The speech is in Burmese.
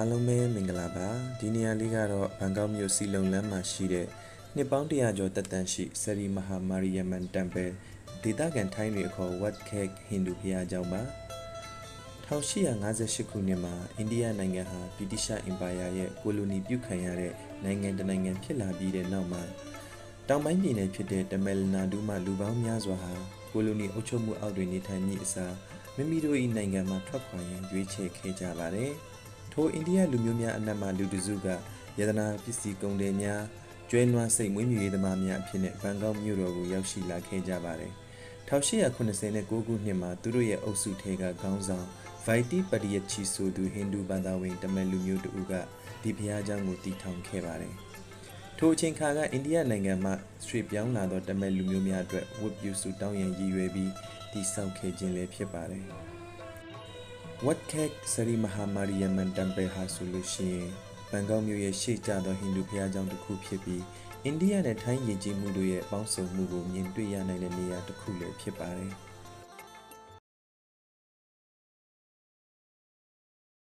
အားလုံးပဲမင်္ဂလာပါဒီနေရာလေးကတော့ဘန်ကောက်မြို့စီလုံလမ်းမှာရှိတဲ့နှစ်ပေါင်း100ကျော်တက်တန်ရှိစရီမဟာမာရီယမန်တမ်ပယ်ဒေသခံထိုင်းတွေအခေါ် Wat Khek ဟိန္ဒူဘုရားကျောင်းပါ1858ခုနှစ်မှာအိန္ဒိယနိုင်ငံဟာဗြိတိရှအင်ပါယာရဲ့ကိုလိုနီပြုတ်ခံရတဲ့နိုင်ငံတစ်နိုင်ငံဖြစ်လာပြီးတဲ့နောက်မှာတောင်ပိုင်းပြည်နယ်ဖြစ်တဲ့တမယ်လနာဒူးမှလူပေါင်းများစွာဟာကိုလိုနီအုပ်ချုပ်မှုအောက်တွင်နေထိုင်မိအစားမိမိတို့၏နိုင်ငံမှာထွက်ခွာရန်ရွေးချယ်ခဲ့ကြပါတယ်။ ထိုအိန္ဒိယလူမျိုးများအနက်မှလူတစ်စုကယတနာပစ္စည်းကုန်တယ်များကျွဲနွားစိတ်မွေးမြူရေးသမားများအဖြစ်နဲ့ဘန်ကောက်မြို့တော်ကိုရောက်ရှိလာခဲ့ကြပါတယ်။1889ခုနှစ်မှာသူတို့ရဲ့အုပ်စုထဲကခေါင်းဆောင်ဗိုက်တီပရိယချီဆိုသူဟိန္ဒူဘာသာဝင်တမန်လူမျိုးတူကဒီဘုရားကျောင်းကိုတည်ထောင်ခဲ့ပါတယ်။ထိုအချိန်ခါကအိန္ဒိယနိုင်ငံမှရွှေ့ပြောင်းလာသောတမန်လူမျိုးများအတွက်ဝတ်ပြုစုတောင်းရန်ရည်ရွယ်ပြီးတည်ဆောက်ခဲ့ခြင်းလည်းဖြစ်ပါတယ်။ Wat Khek စရီမဟာမာရီယမန်တမ်ပယ်ဟာဆိုလို့ရှိရင်ဘန်ကောက်မြို့ရဲ့ရှေ့ကျသောဟိန္ဒူဘုရားကျောင်းတစ်ခုဖြစ်ပြီးအိန္ဒိယနဲ့ထိုင်းယဉ်ကျေးမှုတို့ရဲ့ပေါင်းစုံမှုကိုမြင်တွေ့ရနိုင်တဲ့နေရာတစ်ခုလည်းဖြစ်ပါတယ်။